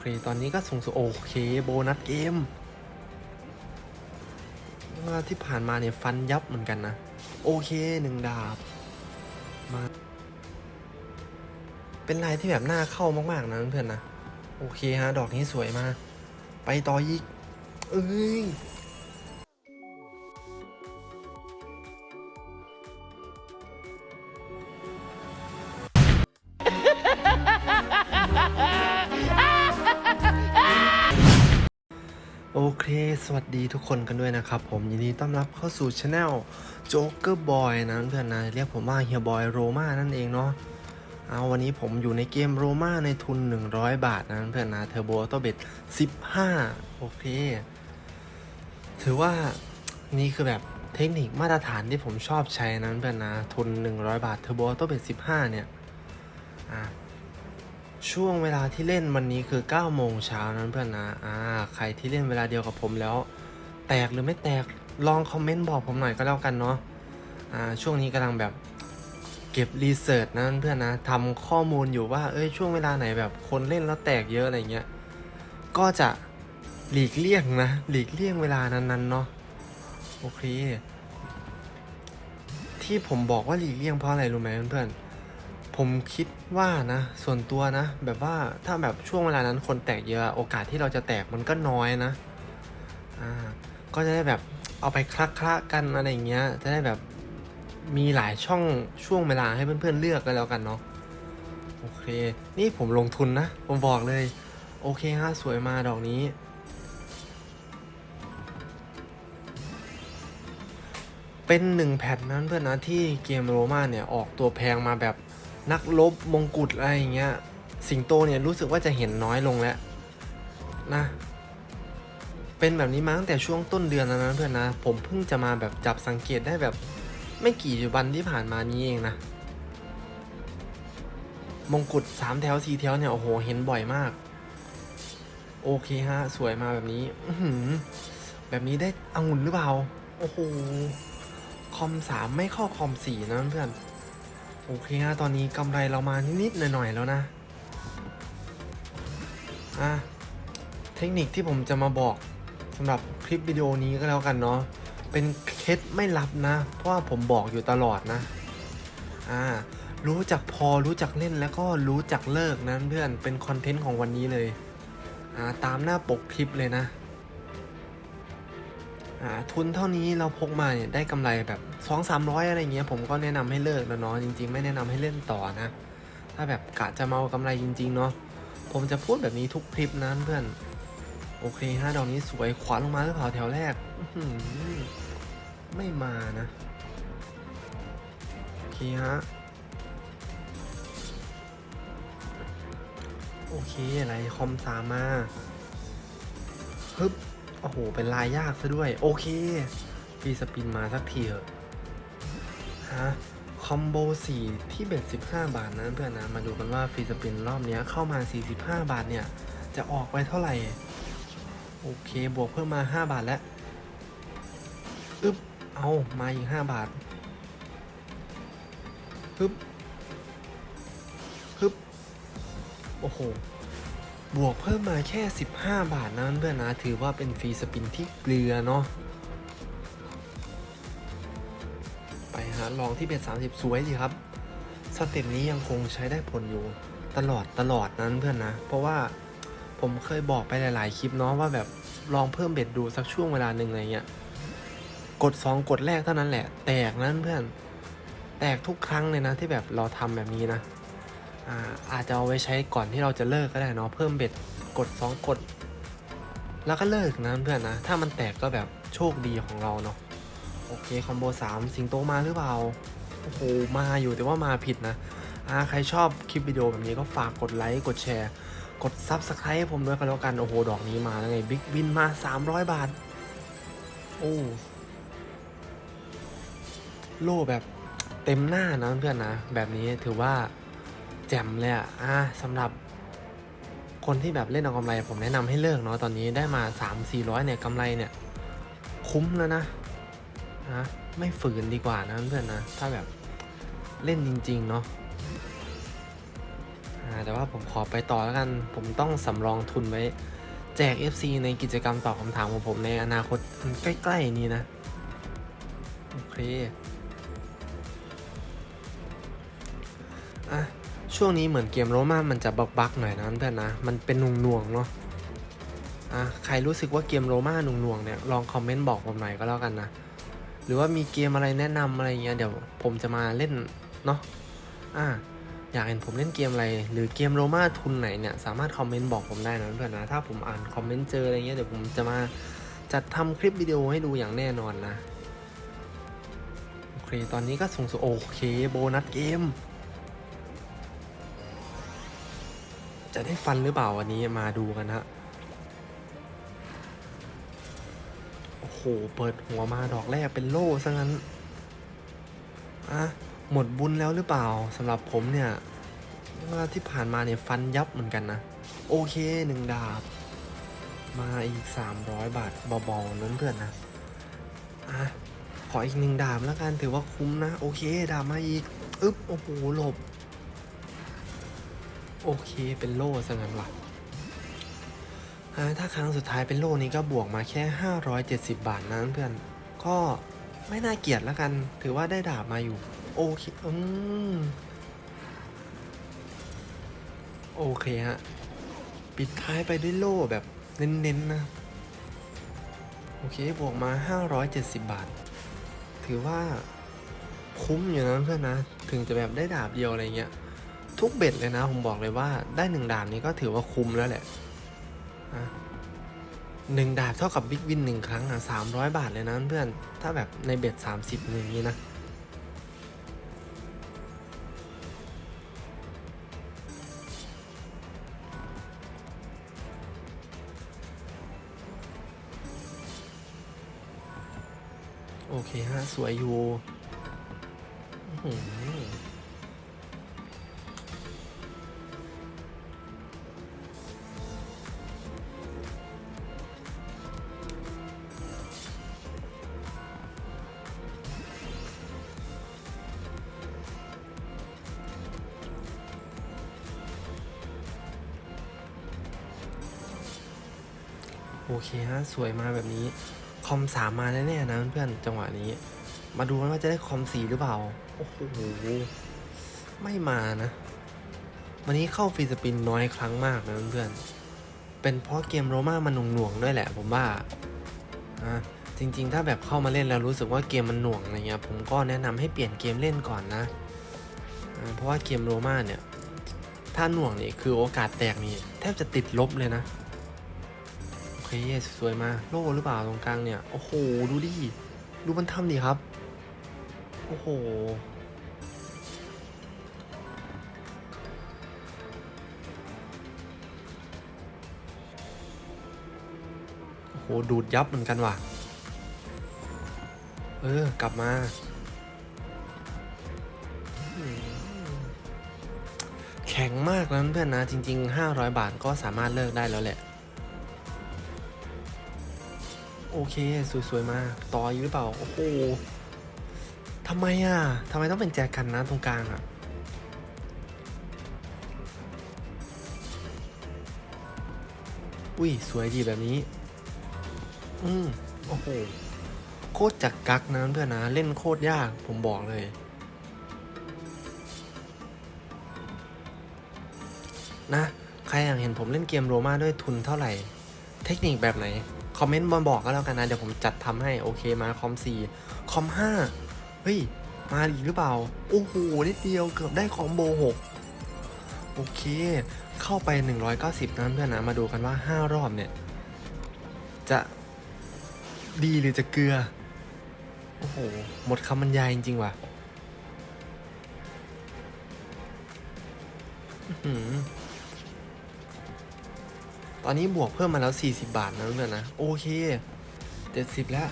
เค ตอนนี้ก็ส่งสุดโอเค โบนัสเกมว่าที่ผ่านมาเนี่ย ฟันยับเหมือนกันนะ โอเคหนึ่งดาบ มา เป็นลายที่แบบน่าเข้ามาก ๆ นะเพื่อนๆนะ โอเคฮะ ดอกนี้สวยมาก ไปต่ออีก เอ้ย สวัสดีทุกคนกันด้วยนะครับ ผมยินดีต้อนรับเข้าสู่ช anel Joker Boy นะเพื่อนนะเรียกผมว่าเฮียบอยโรมานั่นเองเนาะเอาวันนี้ผมอยู่ในเกมโรมาในทุน 100 บาทนะเพื่อนนะเทอร์โบโตเบ็ด15 โอเค ถือว่านี่คือแบบเทคนิคมาตรฐานที่ผมชอบใช้นะเพื่อนนะทุน 100 บาทเทอร์โบโตเบ็ด15 เนี่ยอะ ช่วงเวลาที่เล่นวันนี้คือ9โมงเช้านั้นเพื่อนนะอ่าใครที่เล่นเวลาเดียวกับผมแล้ว แตกหรือไม่แตกลองคอมเมนต์บอกผมหน่อยก็แล้วกันเนาะอ่าช่วงนี้กำลังแบบเก็บรีเสิร์ชนะเพื่อนนะทำข้อมูลอยู่ว่าเอ้ยช่วงเวลาไหนแบบคนเล่นแล้วแตกเยอะอะไรเงี้ยก็จะหลีกเลี่ยงนะหลีกเลี่ยงเวลานั้นๆเนาะโอเคที่ผมบอกว่าหลีกเลี่ยงเพราะอะไรรู้ไหมเพื่อนๆ ผมคิดว่านะ ส่วนตัวนะ แบบว่าถ้าแบบช่วงเวลานั้นคนแตกเยอะโอกาสที่เราจะแตกมันก็น้อยนะอ่าก็จะได้แบบเอาไปคลักคละกันอะไรอย่างเงี้ย จะได้แบบมีหลายช่องช่วงเวลาให้เพื่อนๆเลือกกันแล้วกันเนาะโอเค นี่ผมลงทุนนะ ผมบอกเลย โอเคฮะสวยมาดอกนี้ เป็นหนึ่งแผ่นนั้นเพื่อนนะที่เกมโรมาเนี่ย ออกตัวแพงมาแบบ นักลบมงกุฎอะไรอย่างเงี้ย สิงโตเนี่ยรู้สึกว่าจะเห็นน้อยลงแล้วนะ เป็นแบบนี้มาตั้งแต่ช่วงต้นเดือนแล้วนะเพื่อนนะ ผมเพิ่งจะมาแบบจับสังเกตได้แบบ ไม่กี่วันที่ผ่านมานี้เองนะ มงกุฎสามแถวสี่แถวเนี่ยโอ้โหเห็นบ่อยมาก โอเคฮะ สวยมาแบบนี้อืแบบนี้ได้องุ่นหรือเปล่า โอ้โห คอมสามไม่เข้าคอมสี่นะเพื่อน โอเคฮะตอนนี้กำไรเรามานิดๆหน่อยๆแล้วนะอะเทคนิคที่ผมจะมาบอกสำหรับคลิปวิดีโอนี้ก็แล้วกันเนาะเป็นเคล็ดไม่ลับนะ เพราะว่าผมบอกอยู่ตลอดนะอ่ารู้จักพอรู้จักเล่นแล้วก็รู้จักเลิกนะเพื่อนเป็นคอนเทนต์ของวันนี้เลยอ่าตามหน้าปกคลิปเลยนะ ทุนเท่านี้เราพกมาเนี่ยได้กำไรแบบ2 3 0 0อะไรเงี้ยผมก็แนะนำให้เลิกแล้วเนาะจริง ๆ ไม่แนะนำให้เล่นต่อนะ ถ้าแบบกะจะเมากำไรจริง ๆ เนาะผมจะพูดแบบนี้ทุกคลิปนะเพื่อน โอเคฮะดอกนี้สวยขวาลงมาหรือเปล่าแถวแรกไม่มานะโอเคฮะโอเคอะไรคอมสามมาฮึบ โอ้โห เป็นลายยากซะด้วย โอเคฟีสปินมาสักทีเถอะฮะคอมโบ4 ที่เบ็ด15 บาทนะเพื่อนนะ มาดูกันว่าฟีสปินรอบนี้เข้ามา 45 บาทเนี่ย จะออกไปเท่าไหร่ โอเคบวกเพิ่มมา 5 บาทแล้วอึ๊บเอามาอีก 5 บาทฮึบฮึบโอ้โห บวกเพิ่มมาแค่ 15 บาทนะเพื่อนนะถือว่าเป็นฟรีสปินที่เกลือเนาะไปฮะลองที่เป็น30 สวยดีครับ สเต็ปนี้ยังคงใช้ได้ผลอยู่ตลอดตลอดนั้นเพื่อนนะ เพราะว่าผมเคยบอกไปหลาย ๆ คลิปเนาะว่าแบบลองเพิ่มเบ็ดดูสักช่วงเวลาหนึ่งอะไรเงี้ยกด 2 กดแรกเท่านั้นแหละ แตกนั้นเพื่อน แตกทุกครั้งเลยนะที่แบบเราทำแบบนี้นะ อาจจะเอาไว้ใช้ก่อนที่เราจะเลิกก็ได้เนาะเพิ่มเบ็ดกด 2 กด แล้วก็เลิกนะเพื่อนนะ ถ้ามันแตกก็แบบโชคดีของเราเนาะโอเคคอมโบ3สิงโตมาหรือเปล่าโอ้โหมาอยู่แต่ว่ามาผิดนะอ่าใครชอบคลิปวิดีโอแบบนี้ก็ฝากกดไลค์กดแชร์ กด Subscribe ให้ผมด้วยกันแล้วกัน โอ้โห ดอกนี้มาแล้วไงบิ๊กวินมา 300 บาท โอ้โล่แบบเต็มหน้านะเพื่อนนะ แบบนี้ถือว่า แจ่มเลยอะอะสำหรับคนที่แบบเล่นเอากำไร ผมแนะนำให้เลิกเนาะตอนนี้ได้มา3 4 0 0เนี่ยกำไรเนี่ย คุ้มแล้วนะนะไม่ฝืนดีกว่านะเพื่อนนะถ้าแบบเล่นจริง ๆ เนาะแต่ว่าผมขอไปต่อแล้วกัน ผมต้องสำรองทุนไว้ แจก FC ในกิจกรรมตอบคำถามของผมในอนาคตใกล้ ๆ นี้นะ โอเค อะ ช่วงนี้เหมือนเกมโรมามันจะบักๆหน่อยนะเพื่อนนะ มันเป็นหน่วงๆเนาะอะใครรู้สึกว่าเกมโรมาหน่วงๆเนี่ยลองคอมเมนต์บอกผมหน่อยก็แล้วกันนะ หรือว่ามีเกมอะไรแนะนำอะไรเงี้ยเดี๋ยวผมจะมาเล่นเนาะอะอยากเห็นผมเล่นเกมอะไร หรือเกมโรมาทุนไหนเนี่ยสามารถคอมเมนต์บอกผมได้นะเพื่อนนะถ้าผมอ่านคอมเมนต์เจออะไรเงี้ยเดี๋ยวผมจะมาจัดทำคลิปวิดีโอให้ดูอย่างแน่นอนนะโอเคตอนนี้ก็ส่งสโอเคโบนัสเกม จะได้ฟันหรือเปล่าวันนี้มาดูกันฮะ โอ้โห เปิดหัวมาดอกแรกเป็นโล่ซะงั้นอะหมดบุญแล้วหรือเปล่าสำหรับผมเนี่ยว่าที่ผ่านมาเนี่ยฟันยับเหมือนกันนะ โอเคหนึ่งดาบ มาอีก 300 บาทเบาๆนั้นเพื่อนนะอะขออีกหนึ่งดาบแล้วกันถือว่าคุ้มนะ โอเค ดาบมาอีก อึ๊บ โอ้โหหลบ โอเคเป็นโล่ซะงั้นว่ะถ้าครั้งสุดท้ายเป็นโล่นี้ก็บวกมาแค่ 570 บาทนะเพื่อน ก็ไม่น่าเกลียดแล้วกัน ถือว่าได้ดาบมาอยู่ โอเค อืม โอเคฮะ ปิดท้ายไปด้วยโล่แบบเน้นๆนะ โอเค บวกมา 570 บาท ถือว่าคุ้มอยู่นะเพื่อนนะ ถึงจะแบบได้ดาบเดียวอะไรเงี้ย ทุกเบ็ดเลยนะ ผมบอกเลยว่าได้หนึ่งดาบนี้ก็ถือว่าคุ้มแล้วแหละหนึ่งดาบเท่ากับบิ๊กวินหนึ่งครั้งอะสามร้อยบาทเลยนะเพื่อน ถ้าแบบในเบ็ดสามสิบอย่างนี้นะ โอเคฮะ สวยอยู่ โอเคฮะสวยมาแบบนี้ คอมสามมาแน่ๆนะเพื่อนๆจังหวะนี้ มาดูว่าจะได้คอมสี่หรือเปล่า โอ้โหไม่มานะ วันนี้เข้าฟรีสปินน้อยครั้งมากนะเพื่อนๆเป็นเพราะเกมโรม่ามันหน่วงๆด้วยแหละ ผมว่าอะจริงๆ ถ้าแบบเข้ามาเล่นแล้วรู้สึกว่าเกมมันหน่วงอะไรเงี้ยผมก็แนะนำให้เปลี่ยนเกมเล่นก่อนนะะเพราะว่าเกมโรม่าเนี่ย ถ้าหน่วงนี่คือโอกาสแตกนี่แทบจะติดลบเลยนะ เคสวยมาโล่หรือเปล่าตรงกลางเนี่ย โอ้โห ดูดิ ดูมันทำดิครับ โอ้โห โอ้โห ดูดยับเหมือนกันว่ะ เออ กลับมาแข็งมากนะเพื่อนนะ จริง ๆ 500 บาทก็สามารถเลิกได้แล้วแหละ โอเค สวยๆ มาก ต่ออยู่หรือเปล่า โอ้โหทำไมอะทำไมต้องเป็นแจกันนะตรงกลางอะ อุ้ย สวยดีแบบนี้ อืม โอ้โห โคตรจักกักนะเพื่อนนะ เล่นโคตรยาก ผมบอกเลย นะ ใครอยากเห็นผมเล่นเกมโรมาด้วยทุนเท่าไหร่ เทคนิคแบบไหน คอมเมนต์มาบอกก็แล้วกันนะ เดี๋ยวผมจัดทำให้โอเคมาคอม4คอม5เฮ้ย มาอีกหรือเปล่า โอ้โห นิดเดียวเกือบได้คอมโบ6โอเค เข้าไป 190นั้นเพื่อนนะมาดูกันว่า 5 รอบเนี่ย จะดีหรือจะเกลือ โอ้โห หมดคำบรรยายจริงๆว่ะอื ตอนนี้บวกเพิ่มมาแล้ว 40 บาทนะเพื่อนนะ โอเค 70 แล้ว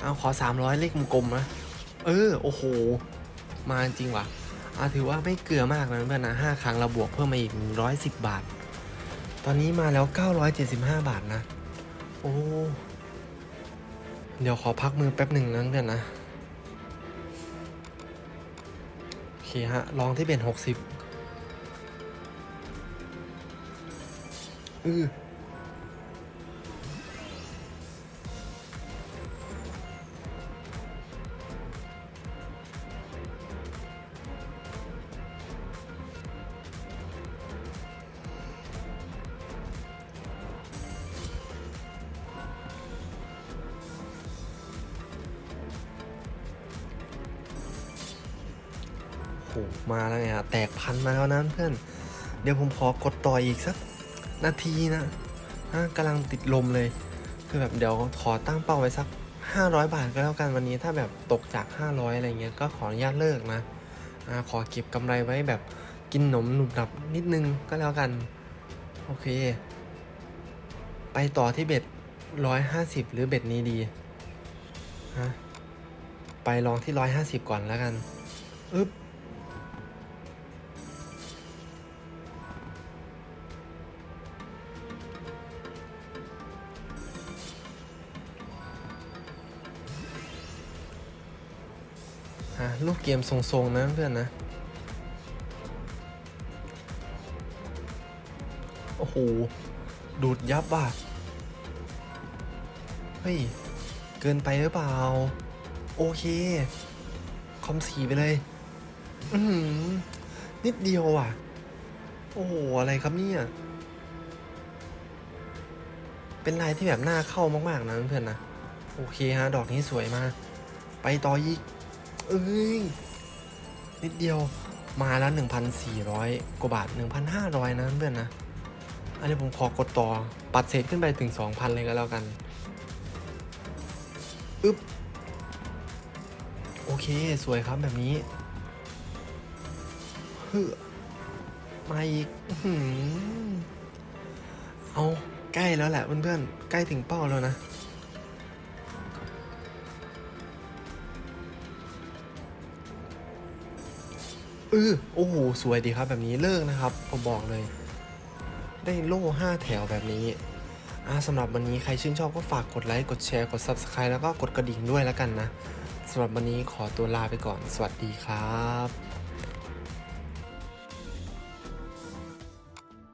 เอาขอ 300 เลขมกลมนะ เออ โอ้โห มาจริงว่ะอาถือว่าไม่เกลือมากนะเพื่อนนะ5ครั้งเราบวกเพิ่มมาอีก 110 บาท ตอนนี้มาแล้ว 975 บาทนะ โอ้ เดี๋ยวขอพักมือแป๊บหนึ่งนะเพื่อนนะ โอเคฮะ ลองที่เป็น 60 เอมาแล้วเนี่ยแตกพันมาแล้วนะเพื่อน เดี๋ยวผมขอกดต่ออีกสัก นาทีนะฮะกำลังติดลมเลย คือแบบเดี๋ยวขอตั้งเป้าไว้สัก 500 บาทก็แล้วกันวันนี้ถ้าแบบตกจาก 500 อะไรเงี้ยก็ขออนุญาตเลิกนะอ่าขอเก็บกำไรไว้แบบกินหนมหนุบหนับนิดนึงก็แล้วกัน โอเค ไปต่อที่เบ็ด 150 หรือเบ็ดนี้ดีฮะไปลองที่ 150 ก่อนแล้วกันอึ๊บ ฮะรูปเกมทรงๆนะเพื่อนนะ โอ้โห ดูดยับว่ะ เฮ้ย เกินไปหรือเปล่า โอเค คอมสีไปเลย อือหือนิดเดียวอะ โอ้โห อะไรครับเนี่ย เป็นลายที่แบบน่าเข้ามาก ๆ นะเพื่อนนะ โอเคฮะ ดอกนี้สวยมาก ไปต่ออีก เอ้ย นิดเดียวมาแล้ว 1,400 กว่าบาท 1,500 นะเพื่อนนะ อันนี้ผมขอกดต่อ ปัดเศษขึ้นไปถึง 2,000 เลยก็แล้วกัน อึ๊บ โอเค สวยครับแบบนี้เฮ้อมาอีกอเอา ใกล้แล้วแหละเพื่อนๆ ใกล้ถึงเป้าแล้วนะ เออโอ้โหสวยดีครับแบบนี้เลิกนะครับ ผมบอกเลย ได้โล่ห้าแถวแบบนี้อ่าสำหรับวันนี้ใครชื่นชอบก็ฝากกดไลค์กดแชร์กด Subscribe แล้วก็กดกระดิ่งด้วยแล้วกันนะสำหรับวันนี้ขอตัวลาไปก่อน สวัสดีครับ